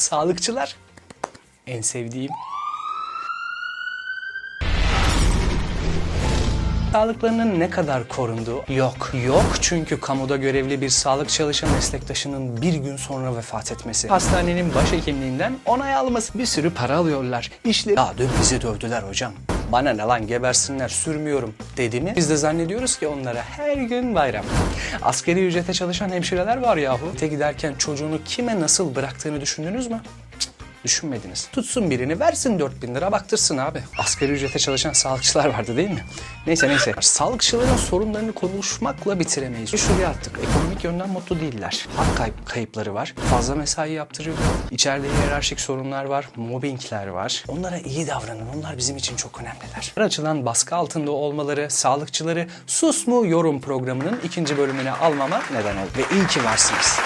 Sağlıkçılar en sevdiğim. Sağlıklarının ne kadar korunduğu yok. Yok çünkü kamuda görevli bir sağlık çalışan meslektaşının bir gün sonra vefat etmesi. Hastanenin başhekimliğinden onay alması. Bir sürü para alıyorlar. İşleri... Ya dün bizi dövdüler hocam. Bana ne lan gebersinler sürmüyorum dedi mi? Biz de zannediyoruz ki onlara her gün bayram. Askeri ücrete çalışan hemşireler var yahu. Te giderken çocuğunu kime nasıl bıraktığını düşündünüz mü? Cık, Düşünmediniz. Tutsun birini versin 4000 lira baktırsın abi. Asgari ücrete çalışan sağlıkçılar vardı değil mi? Neyse neyse. Sağlıkçıların sorunlarını konuşmakla bitiremeyiz. Şuraya attık. Ekonomik yönden mutlu değiller. Hak kayıp, kayıpları var. Fazla mesai yaptırıyor. İçeride hiyerarşik sorunlar var. Mobbingler var. Onlara iyi davranın. Onlar bizim için çok önemliler. Her açıdan baskı altında olmaları sağlıkçıları Sus mu Yorum programının ikinci bölümüne almama neden oldu. Ve iyi ki varsınız.